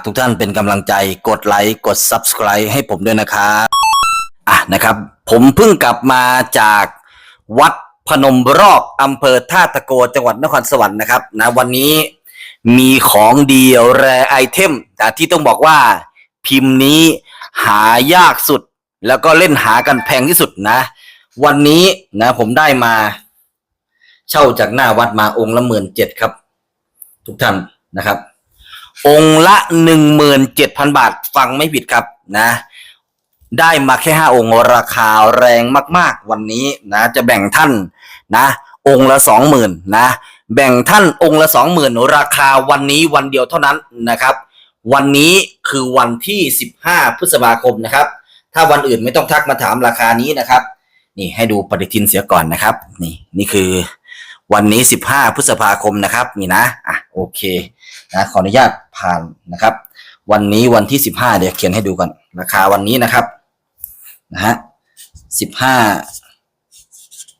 ากทุกท่านเป็นกำลังใจกดไลค์กด Subscribe ให้ผมด้วยนะครับอะนะครับ ผมเพิ่งกลับมาจากวัดพนมรอบอำเภอท่าตะโกจังหวัดนครสวรรค์นะครับนะวันนี้มีของดีแรไอเทมแต่ที่ต้องบอกว่าพิมพ์นี้หายากสุด แล้วก็เล่นหากันแพงที่สุดนะ วันนี้นะผมได้มา เช่าจากหน้าวัดมาองค์ละหมื่นเจ็ดครับ ทุกท่านนะครับ องค์ละหนึ่งหมื่นเจ็ดพันบาทฟังไม่ผิดครับนะ ได้มาแค่ห้าองค์ราคาแรงมาก ๆ วันนี้นะ จะแบ่งท่านนะ องค์ละสองหมื่นนะ แบ่งท่านองค์ละสองหมื่นราคาวันนี้วันเดียวเท่านั้นนะครับ วันนี้คือวันที่สิบห้าพฤษภาคมนะครับ ถ้าวันอื่นไม่ต้องทักมาถามราคานี้นะครับ นี่ให้ดูปฏิทินเสียก่อนนะครับ นี่นี่คือวันนี้สิบห้าพฤษภาคมนะครับ นี่นะอะโอเค นะขออนุญาตผ่านนะครับ วันนี้วันที่สิบห้าเดี๋ยวเขียนให้ดูก่อนราคาวันนี้นะครับนะฮะสิบห้า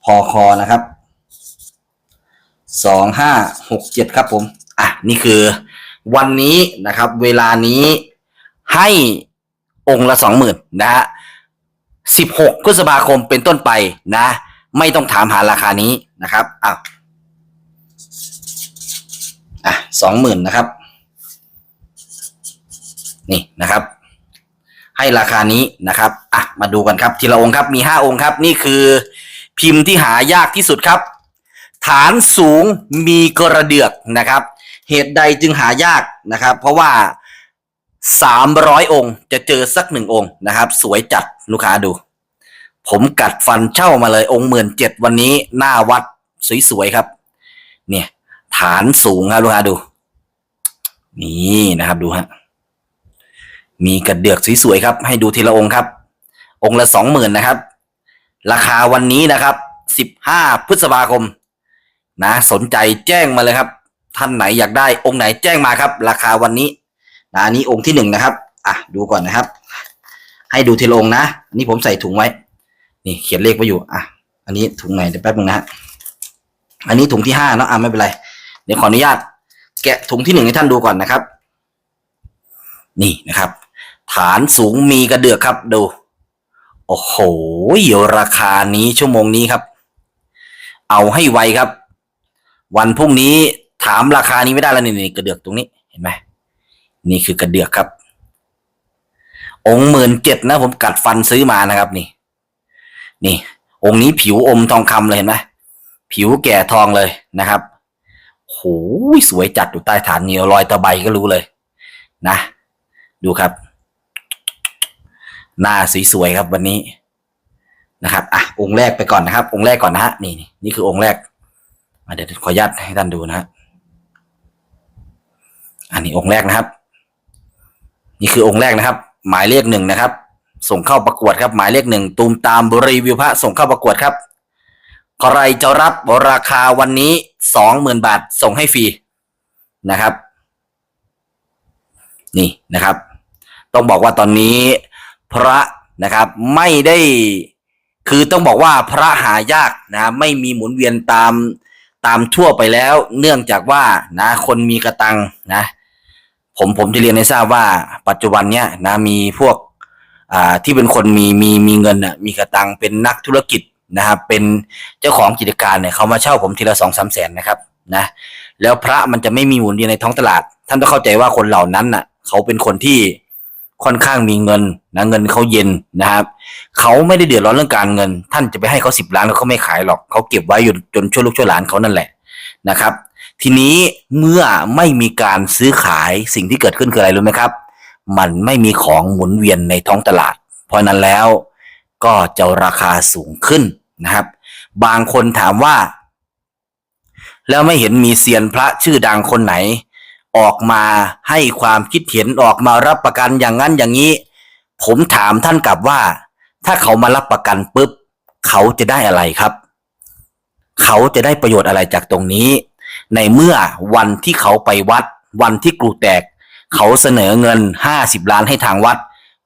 พอคอนะครับสองห้าหกเจ็ดครับผมอะนี่คือวันนี้นะครับ เวลานี้ให้องค์ละสองหมื่นนะฮะสิบหกพฤษภาคมเป็นต้นไปนะ ไม่ต้องถามหาราคานี้นะครับอ้าว อะสองหมื่นนะครับ นี่นะครับ ให้ราคานี้นะครับอะมาดูกันครับ ทีละองค์ครับมีห้าองค์ครับ นี่คือพิมพ์ที่หายากที่สุดครับ ฐานสูงมีกระเดือกนะครับ เหตุใดจึงหายากนะครับ เพราะว่าสามร้อยองค์ จะเจอสักหนึ่งองค์นะครับ สวยจัดลูกค้าดู ผมกัดฟันเช่ามาเลยองค์หมื่นเจ็ดวันนี้หน้าวัดสวยๆครับ เนี่ย ฐานสูงครับลูกค้าดู นี่นะครับดูฮะมีกระเดือกสวยๆครับ ให้ดูทีละองค์ครับ องค์ละสองหมื่นนะครับ ราคาวันนี้นะครับสิบห้าพฤษภาคม นะ สนใจแจ้งมาเลยครับ ท่านไหนอยากได้องค์ไหนแจ้งมาครับ ราคาวันนี้นะอันนี้องค์ที่หนึ่งนะครับ อะดูก่อนนะครับ ให้ดูทีละองค์นะนี่ผมใส่ถุงไว้ นี่เขียนเลขไว้อยู่ อะ อันนี้ถุงไหนเดี๋ยวแป๊บนึงนะฮะอันนี้ถุงที่ห้าเนาะอะไม่เป็นไร ดี๋ยวขออนุญาต แกะถุงที่หนึ่งให้ท่านดูก่อนนะครับ นี่นะครับ ฐานสูงมีกระเดือกครับดู โอ้โหราคานี้ชั่วโมงนี้ครับ เอาให้ไวครับ วันพรุ่งนี้ถามราคานี้ไม่ได้แล้วนี่นกระเดือกตรงนี้เห็นไหมนี่คือกระเดือกครับ องค์หมื่นเจ็ดนะ ผมกัดฟันซื้อมานะครับนี่ นี่ องค์นี้ผิวอมทองคำเลยเห็นไหมผิวแก่ทองเลยนะครับ หสวยจัดอยู่ใต้ฐานเหนียวรอยตะไบก็รู้เลย นะ ดูครับ หน้าสวยๆครับวันนี้นะครับอะองค์แรกไปก่อนนะครับ องค์แรกก่อนนะฮะนี่นี่นี่คือองค์แรกเดี๋ยวขออนุญาตให้ท่านดูนะฮะอันนี้องค์แรกนะครับ นี่คือองค์แรกนะครับ หมายเลขหนึ่งนะครับ ส่งเข้าประกวดครับ หมายเลขหนึ่งตูมตามบรีวิวพระส่งเข้าประกวดครับ ใครจะรับราคาวันนี้สองหมื่นบาทส่งให้ฟรีนะครับ นี่นะครับ ต้องบอกว่าตอนนี้พระนะครับไม่ได้คือต้องบอกว่าพระหายากนะไม่มีหมุนเวียนตามตามทั่วไปแล้ว เนื่องจากว่านะคนมีกระตังนะผมผมจะเรียนให้ทราบว่าปัจจุบันเนี้ยนะมีพวกอ่าที่เป็นคนมีมีมีเงินอะมีกระตังเป็นนักธุรกิจ นะครับเป็นเจ้าของกิจการเนี่ยเขามาเช่าผมทีละสองสามแสนนะครับนะแล้วพระมันจะไม่มีหมุนเวียนในท้องตลาด ท่านต้องเข้าใจว่าคนเหล่านั้นน่ะ เขาเป็นคนที่ค่อนข้างมีเงินนะเงินเขาเย็นนะครับเขาไม่ได้เดือดร้อนเรื่องการเงิน ท่านจะไปให้เขาสิบล้านเขาไม่ขายหรอกเขาเก็บไว้อยู่จนช่วยลูกช่วยหลานเขานั่นแหละนะครับ ทีนี้เมื่อไม่มีการซื้อขายสิ่งที่เกิดขึ้นคืออะไรรู้ไหมครับ มันไม่มีของหมุนเวียนในท้องตลาด เพราะนั้นแล้วก็จะราคาสูงขึ้น นะครับ บางคนถามว่า แล้วไม่เห็นมีเซียนพระชื่อดังคนไหน ออกมาให้ความคิดเห็นออกมารับประกันอย่างนั้นอย่างนี้ ผมถามท่านกลับว่า ถ้าเขามารับประกันปุ๊บ เขาจะได้อะไรครับ เขาจะได้ประโยชน์อะไรจากตรงนี้ ในเมื่อวันที่เขาไปวัด วันที่กรูแตก เขาเสนอเงินห้าสิบล้านให้ทางวัด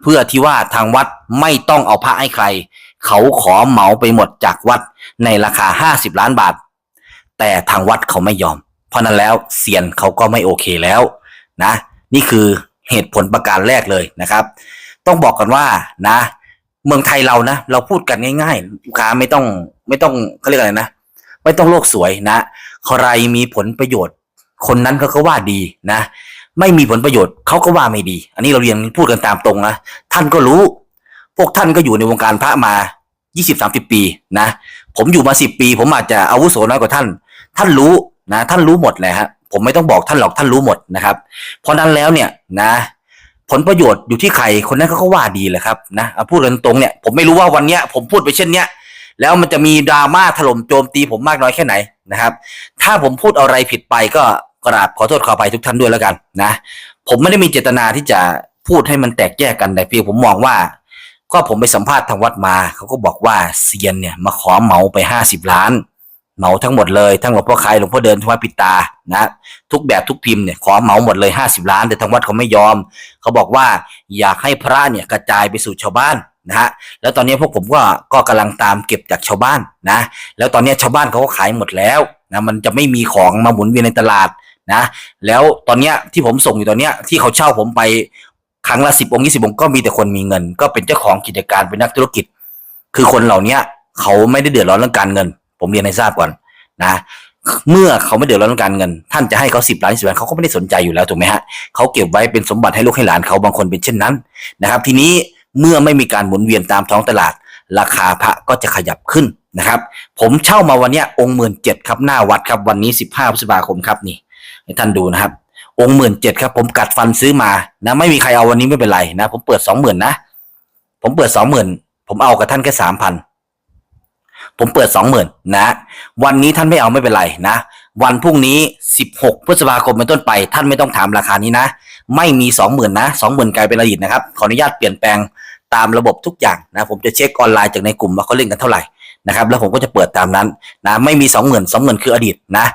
เพื่อที่ว่าทางวัดไม่ต้องเอาพระให้ใคร เขาขอเหมาไปหมดจากวัดในราคาห้าสิบล้านบาท แต่ทางวัดเขาไม่ยอม เพราะนั้นแล้วเซียนเขาก็ไม่โอเคแล้วนะ นี่คือเหตุผลประการแรกเลยนะครับ ต้องบอกกันว่านะ เมืองไทยเรานะ เราพูดกันง่ายๆลูกค้าไม่ต้องไม่ต้องเขาเรียกอะไรนะ ไม่ต้องโลกสวยนะใครมีผลประโยชน์ คนนั้นเขาก็ว่าดีนะ ไม่มีผลประโยชน์เขาก็ว่าไม่ดี อันนี้เราเรียนพูดกันตามตรงนะท่านก็รู้ พวกท่านก็อยู่ในวงการพระมา 20-30 ปีนะ ผมอยู่มา 10 ปี ผมอาจจะอาวุโสน้อยกว่าท่าน ท่านรู้นะ ท่านรู้หมดเลยฮะ ผมไม่ต้องบอกท่านหรอกท่านรู้หมดนะครับ เพราะนั้นแล้วเนี่ยนะ ผลประโยชน์อยู่ที่ใครคนนั้นเขาก็ว่าดีแหละครับนะเอาพูดกันตรงเนี่ยผมไม่รู้ว่าวันเนี้ยผมพูดไปเช่นเนี้ยแล้วมันจะมีดราม่าถล่มโจมตีผมมากน้อยแค่ไหนนะครับ ถ้าผมพูดอะไรผิดไปก็กราบขอโทษขออภัยทุกท่านด้วยแล้วกันนะ ผมไม่ได้มีเจตนาที่จะพูดให้มันแตกแยกกันแต่เพียงผมมองว่า ก็ผมไปสัมภาษณ์ทางวัดมา เขาก็บอกว่าเซียนเนี่ยมาขอเหมาไปห้าสิบล้าน เหมาทั้งหมดเลยทั้งหลวงพ่อคายหลวงพ่อเดินทวัดปิตานะ ทุกแบบทุกพิมพ์เนี่ยขอเหมาหมดเลยห้าสิบล้าน แต่ทางวัดเขาไม่ยอม เขาบอกว่าอยากให้พระเนี่ยกระจายไปสู่ชาวบ้านนะฮะแล้วตอนนี้พวกผมก็ก็กำลังตามเก็บจากชาวบ้านนะ แล้วตอนนี้ชาวบ้านเขาก็ขายหมดแล้วนะมันจะไม่มีของมาหมุนเวียนในตลาดนะ แล้วตอนเนี้ยที่ผมส่งอยู่ตอนเนี้ยที่เขาเช่าผมไป ครั้งละสิบองค์ยี่สิบองค์ก็มีแต่คนมีเงิน ก็เป็นเจ้าของกิจการเป็นนักธุรกิจ คือคนเหล่านี้เขาไม่ได้เดือดร้อนเรื่องการเงิน ผมเรียนให้ทราบก่อนนะ เมื่อเขาไม่เดือดร้อนเรื่องการเงิน ท่านจะให้เขาสิบล้านสิบล้านเขาก็ไม่ได้สนใจอยู่แล้วถูกไหมฮะเขาเก็บไว้เป็นสมบัติให้ลูกให้หลานเขาบางคนเป็นเช่นนั้นนะครับ ทีนี้เมื่อไม่มีการหมุนเวียนตามท้องตลาด ราคาพระก็จะขยับขึ้นนะครับ ผมเช่ามาวันนี้องค์หมื่นเจ็ดครับหน้าวัดครับวันนี้สิบห้าพฤษภาคมครับนี่ให้ท่านดูนะครับ องค์หมื่นเจ็ดครับ ผมกัดฟันซื้อมานะ ไม่มีใครเอาวันนี้ไม่เป็นไรนะ ผมเปิดสองหมื่นนะ ผมเปิดสองหมื่นผมเอากับท่านแค่สามพันผมเปิดสองหมื่นนะ วันนี้ท่านไม่เอาไม่เป็นไรนะ วันพรุ่งนี้สิบหกพฤษภาคมเป็นต้นไป ท่านไม่ต้องถามราคานี้นะ ไม่มีสองหมื่นนะสองหมื่นกลายเป็นอดีตนะครับ ขออนุญาตเปลี่ยนแปลงตามระบบทุกอย่างนะ ผมจะเช็คออนไลน์จากในกลุ่มว่าเขาเล่นกันเท่าไหร่นะครับแล้วผมก็จะเปิดตามนั้นนะไม่มีสองหมื่นสองหมื่นคืออดีตนะ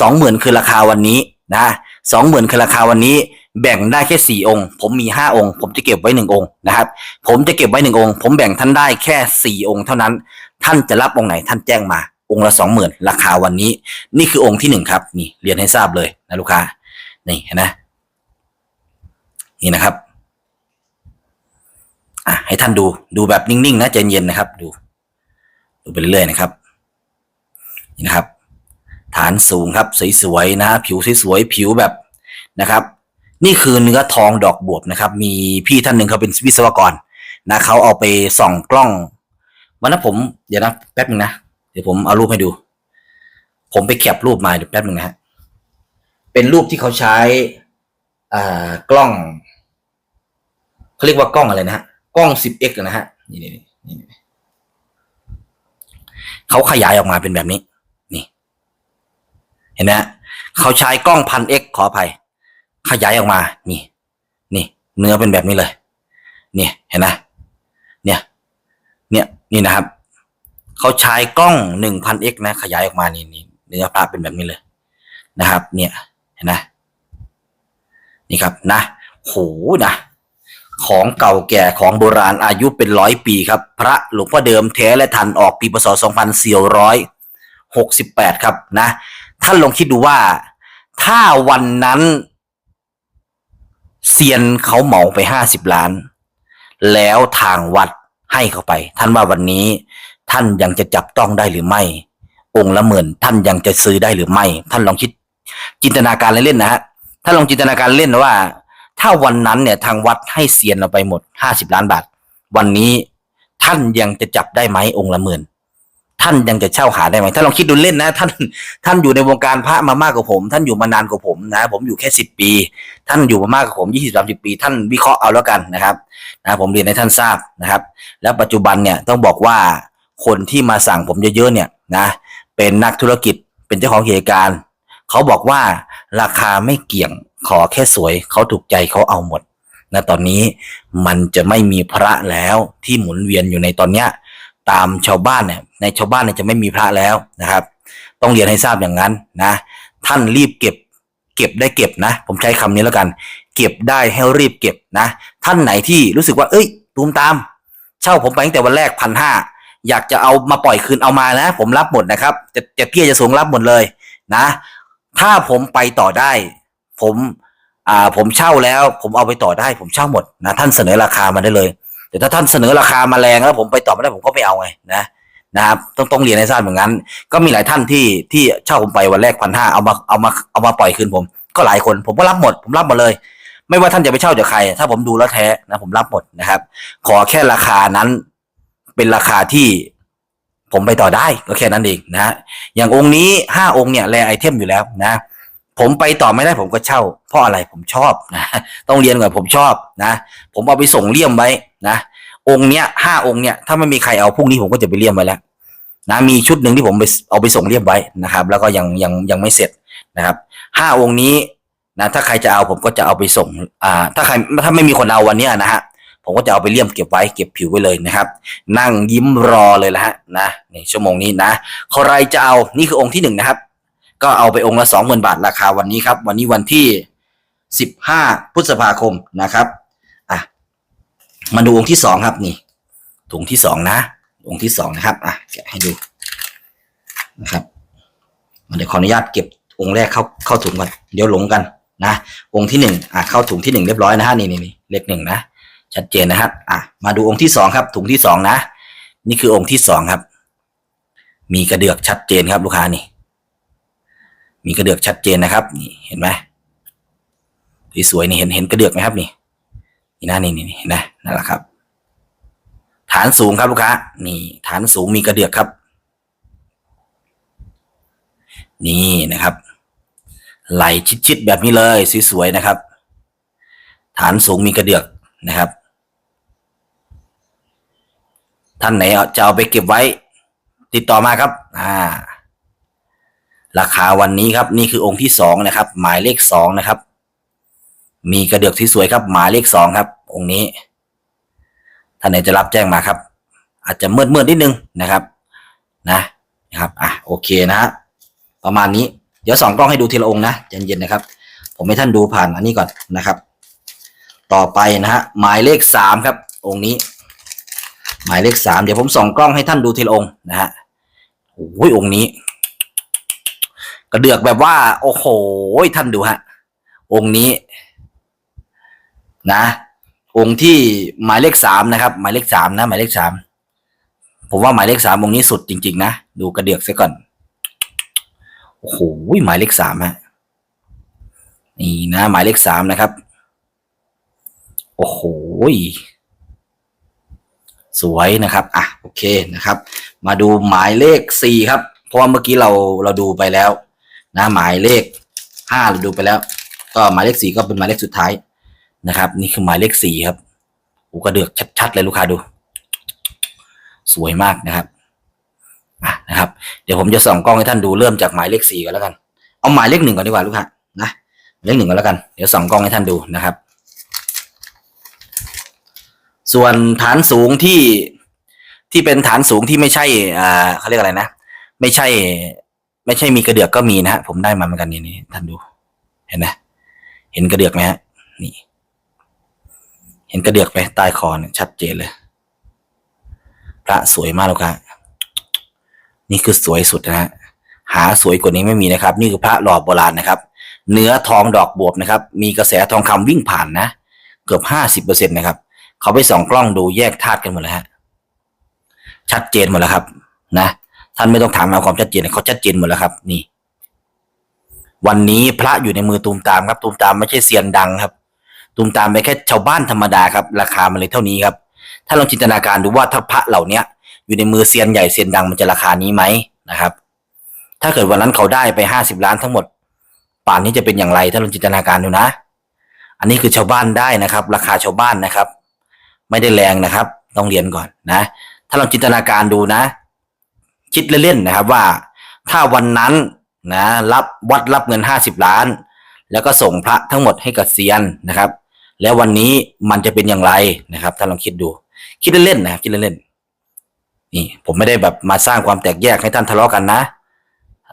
สองหมื่นคือราคาวันนี้ นะสองหมื่นคือราคาวันนี้แบ่งได้แค่สี่องค์ ผมมีห้าองค์ ผมจะเก็บไว้หนึ่งองค์นะครับ ผมจะเก็บไว้หนึ่งองค์ ผมแบ่งท่านได้แค่สี่องค์เท่านั้น ท่านจะรับองค์ไหนท่านแจ้งมา องค์ละสองหมื่นราคาวันนี้ นี่คือองค์ที่หนึ่งครับ นี่เรียนให้ทราบเลยนะลูกค้า นี่เห็นไหมนี่นะครับอะให้ท่านดู ดูแบบนิ่งๆนะใจเย็นนะครับ ดู ดูไปเรื่อยๆนะครับ นี่นะครับ ฐานสูงครับสวยๆนะผิวสวยๆผิวแบบนะครับ นี่คือเนื้อทองดอกบวบนะครับ มีพี่ท่านหนึ่งเขาเป็นวิศวกรนะเขาเอาไปส่องกล้องวันนั้นผมเดี๋ยวนะแป๊บนึงนะเดี๋ยวผมเอารูปให้ดู ผมไปแคปรูปมาเดี๋ยวแป๊บนึงนะฮะเป็นรูปที่เขาใช้อ่ากล้องเขาเรียกว่ากล้องอะไรนะฮะกล้อง 10x นะฮะนี่นี่นี่เขาขยายออกมาเป็นแบบนี้ เห็นไหมเขาใช้กล้องพัน x ขออภัย ขยายออกมา นี่ นี่ เนื้อเป็นแบบนี้เลย เนี่ยเห็นไหมเนี่ย เนี่ย นี่นะครับ เขาใช้กล้องหนึ่งพัน x นะ ขยายออกมานี่นี่เนื้อพระเป็นแบบนี้เลย นะครับ เนี่ยเห็นไหมนี่ครับนะโหนะของเก่าแก่ของโบราณอายุเป็นร้อยปีครับ พระหลวงพ่อเดิมแท้และทันออกปีพศ 2468 ครับนะ ท่านลองคิดดูว่า ถ้าวันนั้นเซียนเขาเหมาไปห้าสิบล้าน แล้วทางวัดให้เขาไป ท่านว่าวันนี้ท่านยังจะจับต้องได้หรือไม่ องค์ละหมื่นท่านยังจะซื้อได้หรือไม่ ท่านลองคิดจินตนาการเล่นๆนะฮะท่านลองจินตนาการเล่นว่า ถ้าวันนั้นเนี่ยทางวัดให้เซียนเราไปหมดห้าสิบล้านบาท วันนี้ท่านยังจะจับได้ไหมองค์ละหมื่น ท่านยังจะเช่าหาได้ไหมถ้าลองคิดดูเล่นนะท่านท่านอยู่ในวงการพระมามากกว่าผม ท่านอยู่มานานกว่าผมนะผมอยู่แค่สิบปี ท่านอยู่มามากกว่าผมยี่สิบสามสิบปี ท่านวิเคราะห์เอาแล้วกันนะครับนะผมเรียนให้ท่านทราบนะครับ แล้วปัจจุบันเนี่ยต้องบอกว่าคนที่มาสั่งผมเยอะๆเนี่ยนะเป็นนักธุรกิจเป็นเจ้าของกิจการเขาบอกว่าราคาไม่เกี่ยงขอแค่สวยเขาถูกใจเขาเอาหมดนะตอนนี้มันจะไม่มีพระแล้วที่หมุนเวียนอยู่ในตอนเนี้ย ตามชาวบ้านเนี่ยในชาวบ้านเนี่ยจะไม่มีพระแล้วนะครับ ต้องเรียนให้ทราบอย่างนั้นนะ ท่านรีบเก็บ เก็บได้เก็บนะ ผมใช้คำนี้แล้วกัน เก็บได้ให้รีบเก็บนะ ท่านไหนที่รู้สึกว่า เอ้ยตูมตาม เช่าผมไปตั้งแต่วันแรกพันห้าอยากจะเอามาปล่อยคืนเอามานะ ผมรับหมดนะครับจะจะเตี้ยจะสูงรับหมดเลยนะ ถ้าผมไปต่อได้ ผมอ่าผมเช่าแล้ว ผมเอาไปต่อได้ ผมเช่าหมดนะท่านเสนอราคามาได้เลย แต่ถ้าท่านเสนอราคามาแรงแล้วผมไปต่อไม่ได้ผมก็ไม่เอาไงนะนะครับ ต้องต้องเรียนให้ทราบเหมือนกันก็มีหลายท่านที่ที่เช่าผมไปวันแรกพันห้าเอามาเอามาเอามาปล่อยคืนผม ก็หลายคนผมก็รับหมด ผมรับหมดเลย ไม่ว่าท่านจะไปเช่าจากใคร ถ้าผมดูแล้วแท้นะผมรับหมดนะครับ ขอแค่ราคานั้นเป็นราคาที่ผมไปต่อได้ก็แค่นั้นเองนะ อย่างองค์นี้ห้าองค์เนี่ยแลไอเทมอยู่แล้วนะ ผมไปต่อไม่ได้ผมก็เช่า เพราะอะไรผมชอบนะต้องเรียนก่อนผมชอบนะ ผมเอาไปส่งเลี่ยมไว้นะ องค์เนี้ยห้าองค์เนี่ยถ้าไม่มีใครเอาพรุ่งนี้ผมก็จะไปเลี่ยมไว้แล้วนะมีชุดหนึ่งที่ผมไปเอาไปส่งเลี่ยมไว้นะครับ แล้วก็ยังยังยังไม่เสร็จนะครับห้าองค์นี้นะถ้าใครจะเอาผมก็จะเอาไปส่งอ่าถ้าใครถ้าไม่มีคนเอาวันเนี้ยนะฮะผมก็จะเอาไปเลี่ยมเก็บไว้เก็บผิวไว้เลยนะครับ นั่งยิ้มรอเลยละฮะนะในชั่วโมงนี้นะใครจะเอานี่คือองค์ที่หนึ่งนะครับ ก็เอาไปองค์ละสองหมื่นบาทราคาวันนี้ครับ วันนี้วันที่สิบห้าพฤษภาคมนะครับอะมาดูองค์ที่สองครับนี่ถุงที่สองนะ องค์ที่สองนะครับอะแกะให้ดูนะครับเดี๋ยวขออนุญาตเก็บองค์แรกเข้าเข้าถุงก่อนเดี๋ยวหลงกันนะองค์ที่หนึ่งอะเข้าถุงที่หนึ่งเรียบร้อยนะฮะนี่นี่นี่เลขหนึ่งนะชัดเจนนะครับอะมาดูองค์ที่สองครับ ถุงที่สองนะ นี่คือองค์ที่สองครับ มีกระเดือกชัดเจนครับลูกค้านี่ มีกระเดือกชัดเจนนะครับ นี่เห็นไหมสวยๆนี่เห็นเห็นกระเดือกไหมครับนี่นี่นะนี่นี่นี่เห็นไหมนั่นแหละครับ ฐานสูงครับลูกค้านี่ฐานสูงมีกระเดือกครับ นี่นะครับ ไหลชิดๆแบบนี้เลยสวยๆนะครับ ฐานสูงมีกระเดือกนะครับ ท่านไหนจะเอาไปเก็บไว้ ติดต่อมาครับ อ่า ราคาวันนี้ครับนี่คือองค์ที่สองนะครับ หมายเลขสองนะครับ มีกระเดือกที่สวยครับ หมายเลขสองครับ องค์นี้ท่านไหนจะรับแจ้งมาครับ อาจจะมืดมืดนิดนึงนะครับ นะนะครับอะโอเคนะฮะประมาณนี้เดี๋ยวสองกล้องให้ดูทีละองค์นะเย็นๆนะครับ ผมให้ท่านดูผ่านอันนี้ก่อนนะครับ ต่อไปนะฮะหมายเลขสามครับ องค์นี้ หมายเลขสามเดี๋ยวผมส่องกล้องให้ท่านดูทีละองค์นะฮะโอ้ยองค์นี้ กระเดือกแบบว่า โอ้โหท่านดูฮะ องค์นี้ นะ องค์ที่หมายเลขสามนะครับ หมายเลขสามนะ หมายเลขสามผมว่าหมายเลขสามองค์นี้สุดจริง ๆ นะดูกระเดือกซะก่อนโอ้โหหมายเลขสามฮะนี่นะ หมายเลขสามนะครับ โอ้โหสวยนะครับ อะ โอเคนะครับ มาดูหมายเลขสี่ครับ เพราะว่าเมื่อกี้เราเราดูไปแล้ว นะหมายเลขห้าเราดูไปแล้ว ก็หมายเลขสี่ก็เป็นหมายเลขสุดท้ายนะครับ นี่คือหมายเลขสี่ครับอ้กระเดือกชัดๆเลยลูกค้าดู สวยมากนะครับอะนะครับ เดี๋ยวผมจะส่องกล้องให้ท่านดูเริ่มจากหมายเลขสี่ก่อนแล้วกัน เอาหมายเลขหนึ่งก่อนดีกว่าลูกค้านะหมายเลขหนึ่งก่อนแล้วกันเดี๋ยวส่องกล้องให้ท่านดูนะครับ ส่วนฐานสูงที่ที่เป็นฐานสูงที่ไม่ใช่อ่าเขาเรียกอะไรนะ ไม่ใช่ ไม่ใช่มีกระเดือกก็มีนะฮะผมได้มาเหมือนกันนี่นี่ท่านดู เห็นไหมเห็นกระเดือกไหมฮะนี่ เห็นกระเดือกไหมใต้คอเนี่ยชัดเจนเลย พระสวยมากเลยครับนี่คือสวยสุดนะฮะหาสวยกว่านี้ไม่มีนะครับ นี่คือพระหล่อโบราณนะครับ เนื้อทองดอกบวบนะครับ มีกระแสทองคำวิ่งผ่านนะเกือบห้าสิบเปอร์เซ็นตนะครับ เขาไปส่องกล้องดูแยกธาตุกันหมดเลยฮะชัดเจนหมดแล้วครับ นะ ท่านไม่ต้องถามเอาความชัดเจนเขาชัดเจนหมดแล้วครับ นี่ วันนี้พระอยู่ในมือตูมตามครับ ตูมตามไม่ใช่เซียนดังครับ ตูมตามไปนแค่ชาวบ้านธรรมดาครับ ราคามันเลยเท่านี้ครับ ถ้าลองจินตนาการดูว่าถ้าพระเหล่าเนี้ย อยู่ในมือเซียนใหญ่เซียนดังมันจะราคานี้ไหมนะครับ ถ้าเกิดวันนั้นเขาได้ไปห้าสิบล้านทั้งหมด ป่านนี้จะเป็นอย่างไร ถ้าลองจินตนาการดูนะ อันนี้คือชาวบ้านได้นะครับ ราคาชาวบ้านนะครับ ไม่ได้แรงนะครับ ต้องเรียนก่อนนะ ถ้าเราจินตนาการดูนะ คิดเล่นๆนะครับว่าถ้าวันนั้นนะรับวัดรับเงินห้าสิบล้าน แล้วก็ส่งพระทั้งหมดให้กับเซียนนะครับ แล้ววันนี้มันจะเป็นอย่างไรนะครับ ถ้าลองคิดดู คิดเล่นๆนะครับคิดเล่นๆนี่ ผมไม่ได้แบบมาสร้างความแตกแยกให้ท่านทะเลาะกันนะ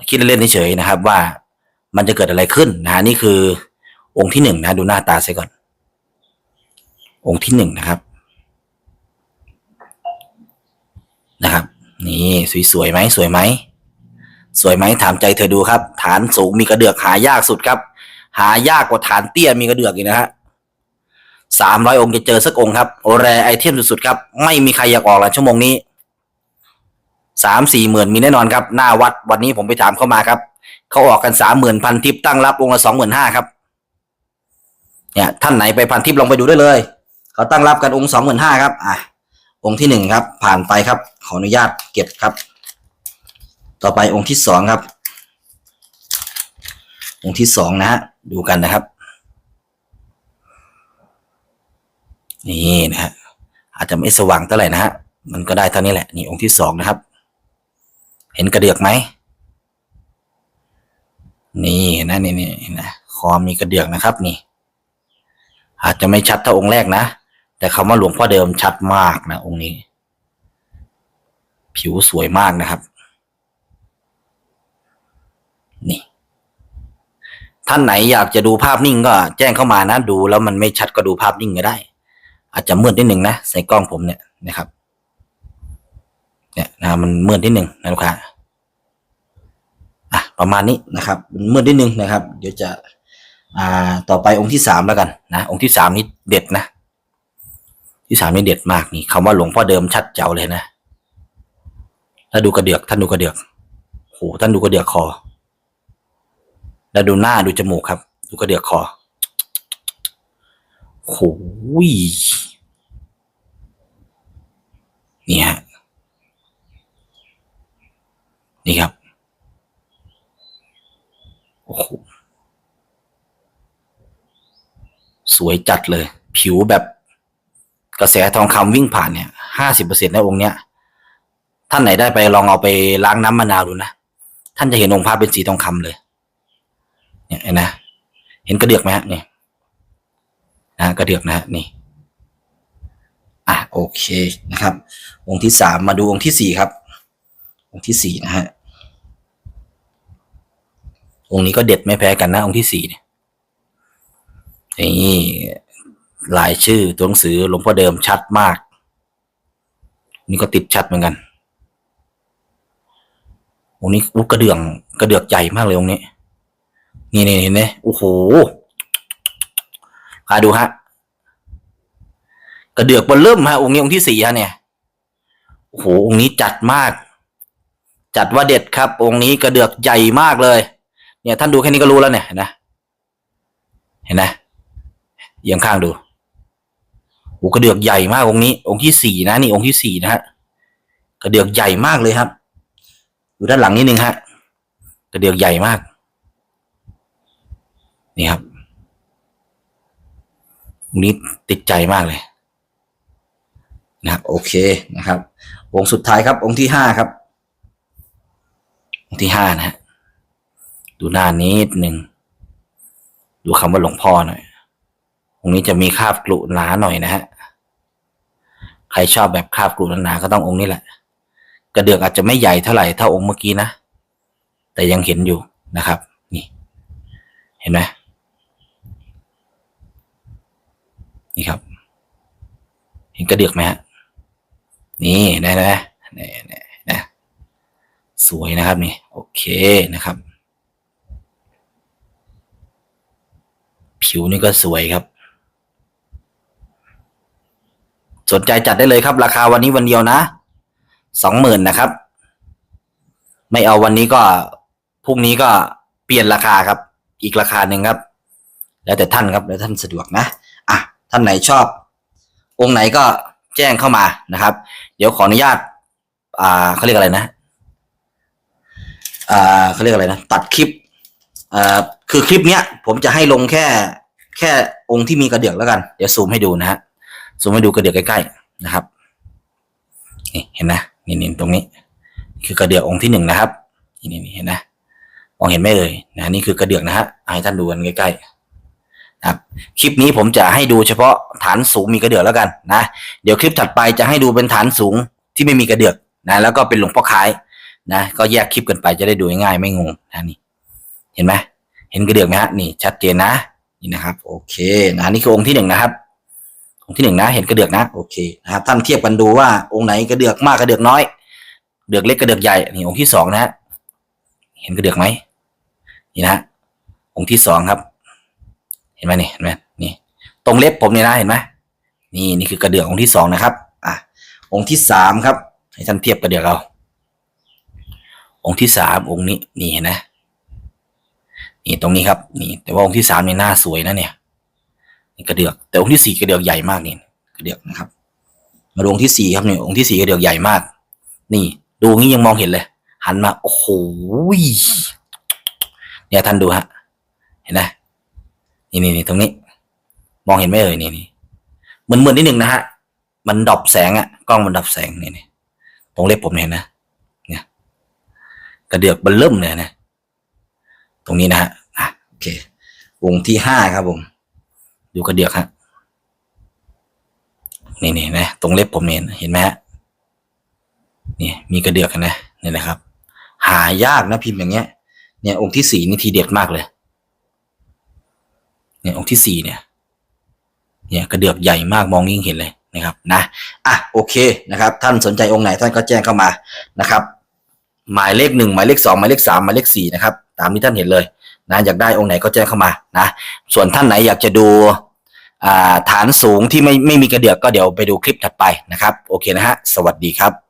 คิดเล่นๆเฉยๆนะครับ ว่ามันจะเกิดอะไรขึ้นนะฮะนี่คือ องค์ที่หนึ่งนะ ดูหน้าตาเสียก่อน องค์ที่หนึ่งนะครับนะครับ นี่สวยๆไหมสวยไหมสวยไหมถามใจเธอดูครับ ฐานสูงมีกระเดือกหายากสุดครับ หายากกว่าฐานเตี้ยมีกระเดือกอีกนะฮะสามร้อยองค์จะเจอสักองค์ครับโอแรไอเทมสุดๆครับ ไม่มีใครอยากออกหลังชั่วโมงนี้สามสี่หมื่นมีแน่นอนครับ หน้าวัดวันนี้ผมไปถามเข้ามาครับ เขาออกกันสามหมื่นพันทิปตั้งรับองค์ละสองหมื่นห้าครับเนี่ยท่านไหนไปพันทิปลองไปดูได้เลย เขาตั้งรับกันองค์สองหมื่นห้าครับอะ องค์ที่หนึ่งครับ ผ่านไปครับ ขออนุญาตเก็บครับ ต่อไปองค์ที่สองครับ องค์ที่สองนะฮะดูกันนะครับ นี่นะฮะอาจจะไม่สว่างเท่าไหร่นะฮะมันก็ได้เท่านี้แหละนี่องค์ที่สองนะครับ เห็นกระเดือกไหมนี่เห็นะนี่นี่นะคอมีกระเดือกนะครับ นี่ อาจจะไม่ชัดเท่าองค์แรกนะ แต่คำว่าหลวงพ่อเดิมชัดมากนะองค์นี้ ผิวสวยมากนะครับ นี่ ท่านไหนอยากจะดูภาพนิ่งก็แจ้งเข้ามานะ ดูแล้วมันไม่ชัดก็ดูภาพนิ่งก็ได้ อาจจะมืดนิดหนึ่งนะใส่กล้องผมเนี่ยนะครับ เนี่ยนะมันมืดนิดหนึ่งนะลูกค้าอะประมาณนี้นะครับมืดนิดหนึ่งนะครับ เดี๋ยวจะ อ่าต่อไปองค์ที่สามแล้วกันนะองค์ที่สามนี่เด็ดนะ ที่สามนี่เด็ดมากนี่คำว่าหลวงพ่อเดิมชัดเจ๋วเลยนะแล้วดูกระเดือกท่านดูกระเดือกโหท่านดูกระเดือกคอ แล้วดูหน้าดูจมูกครับ ดูกระเดือกคอโหยนี่ฮะนี่ครับโอ้โหสวยจัดเลย ผิวแบบ กระแสทองคำวิ่งผ่านเนี่ยห้าสิบเปอร์เซ็นต์ในองค์เนี้ย ท่านไหนได้ไปลองเอาไปล้างน้ำมะนาวดูนะ ท่านจะเห็นองค์พระเป็นสีทองคำเลย เนี่ยเห็นนะเห็นกระเดือกไหมฮะนี่นะกระเดือกนะฮะนี่อะโอเคนะครับ องค์ที่สามมาดูองค์ที่สี่ครับ องค์ที่สี่นะฮะองค์นี้ก็เด็ดไม่แพ้กันนะ องค์ที่สี่เนี่ยนี่ ลายชื่อตัวหนังสือหลวงพ่อเดิมชัดมาก นี่ก็ติดชัดเหมือนกันองนี้อุกระเดื่องกระเดือกใหญ่มากเลยองนี้ นี่นี่เห็นไหมโอ้โหพาดูฮะกระเดือกบนเริ่มฮะองค์นี้องค์ที่สี่ฮะเนี่ยโอ้โหองค์นี้จัดมาก จัดว่าเด็ดครับ องค์นี้กระเดือกใหญ่มากเลย เนี่ย ท่านดูแค่นี้ก็รู้แล้วเนี่ยนไหมเห็นไหมเอียงข้างดู โอ้กระเดือกใหญ่มากองค์นี้ องค์ที่สี่นะนี่องค์ที่สี่นะฮะกระเดือกใหญ่มากเลยครับอยู่ด้านหลังนิดนึงฮะกระเดือกใหญ่มาก นี่ครับองค์นี้ติดใจมากเลย นะครับ โอเคนะครับ องค์สุดท้ายครับ องค์ที่ห้าครับ องค์ที่ห้านะฮะดูหน้านิดหนึ่งดูคำว่าหลวงพ่อหน่อย องค์นี้จะมีคราบกรุหนาหน่อยนะฮะ ใครชอบแบบคราบกรุหนาก็ต้ององค์นี้แหละ กระเดือกอาจจะไม่ใหญ่เท่าไหร่เท่าองค์เมื่อกี้นะ แต่ยังเห็นอยู่นะครับ นี่ เห็นไหมนี่ครับ เห็นกระเดือกไหมฮะ นี่ได้ไหมนี่นี่นะสวยนะครับนี่ โอเคนะครับ ผิวนี่ก็สวยครับ สนใจจัดได้เลยครับ ราคาวันนี้วันเดียวนะสองหมื่นนะครับ ไม่เอาวันนี้ก็พรุ่งนี้ก็เปลี่ยนราคาครับ อีกราคาหนึ่งครับ แล้วแต่ท่านครับ แล้วท่านสะดวกนะอะท่านไหนชอบ องค์ไหนก็แจ้งเข้ามานะครับ เดี๋ยวขออนุญาต อ่าเขาเรียกอะไรนะ อ่าเขาเรียกอะไรนะ ตัดคลิปอ่าคือคลิปเนี้ย ผมจะให้ลงแค่แค่องค์ที่มีกระเดือกแล้วกัน เดี๋ยวซูมให้ดูนะฮะ ซูมให้ดูกระเดือกใกล้ๆนะครับนี่เห็นนะนี่นี่ตรงนี้ คือกระเดือกองค์ที่หนึ่งนะครับนี่นี่เห็นนะมองเห็นไหมเอ่ยนะนี่คือกระเดือกนะฮะให้ท่านดูกันใกล้ๆนะครับ คลิปนี้ผมจะให้ดูเฉพาะฐานสูงมีกระเดือกแล้วกันนะ เดี๋ยวคลิปถัดไปจะให้ดูเป็นฐานสูงที่ไม่มีกระเดือกนะแล้วก็เป็นหลวงพ่อคล้ายนะ ก็แยกคลิปกันไปจะได้ดูง่ายไม่งงนะนี่ เห็นไหมเห็นกระเดือกไหมฮะนี่ชัดเจนนะนี่นะครับ โอเคนะนี่คือองค์ที่หนึ่งนะครับ องค์ที่หนึ่งนะ เห็นกระเดือกนะโอเคนะครับท่านเทียบกันดูว่าองค์ไหนกระเดือกมากกระเดือกน้อยเดือกเล็กกระเดือกใหญ่นี่องค์ที่สองนะฮะเห็นกระเดือกไหมนี่นะองค์ที่สองครับ เห็นไหมนี่เห็นไหมนี่ ตรงเล็บผมเนี่ยนะเห็นไหมนี่นี่คือกระเดืององค์ที่สองนะครับอะองค์ที่สามครับ ให้ท่านเทียบกระเดืองเราองค์ที่สามองค์นี้นี่เห็นไหมนี่ตรงนี้ครับ นี่ แต่ว่าองค์ที่สามนี่หน้าสวยนะเนี่ย กระเดือก แต่องค์ที่สี่กระเดือกใหญ่มากนี่กระเดือกนะครับ มาดูองค์ที่สี่ครับเนี่ยองค์ที่สี่กระเดือกใหญ่มาก นี่ ดูงี้ยังมองเห็นเลย หันมาโอ้โหเนี่ยท่านดูฮะ เห็นไหมนี่นี่นี่ตรงนี้ มองเห็นไหมเอ่ยนี่นี่เหมือนเหมือนนิดหนึ่งนะฮะมันดับแสงอะกล้องมันดับแสงนี่นี่ตรงเล็บผมเนี่ยนะเนี่ยกระเดือกเบนเริ่มเลยนะ ตรงนี้นะฮะอะโอเควงที่ห้าครับผม ดูกระเดือกฮะนี่นี่นะตรงเล็บผมเนี่ยเห็นไหมฮะนี่มีกระเดือกเห็นะนี่นะครับ หายากนะพิมพ์อย่างเงี้ย เนี่ยองค์ที่สี่นี่ทีเด็ดมากเลย เนี่ยองค์ที่สี่เนี่ย เนี่ยกระเดือกใหญ่มากมองยิ่งเห็นเลยนะครับนะอะโอเคนะครับ ท่านสนใจองค์ไหนท่านก็แจ้งเข้ามานะครับ หมายเลขหนึ่งหมายเลขสองหมายเลขสามหมายเลขสี่นะครับ ตามที่ท่านเห็นเลย นะอยากได้องค์ไหนก็แจ้งเข้ามานะส่วนท่านไหนอยากจะดูฐานสูงที่ไม่ไม่มีกระเดือกก็เดี๋ยวไปดูคลิปถัดไปนะครับ โอเคนะฮะ สวัสดีครับ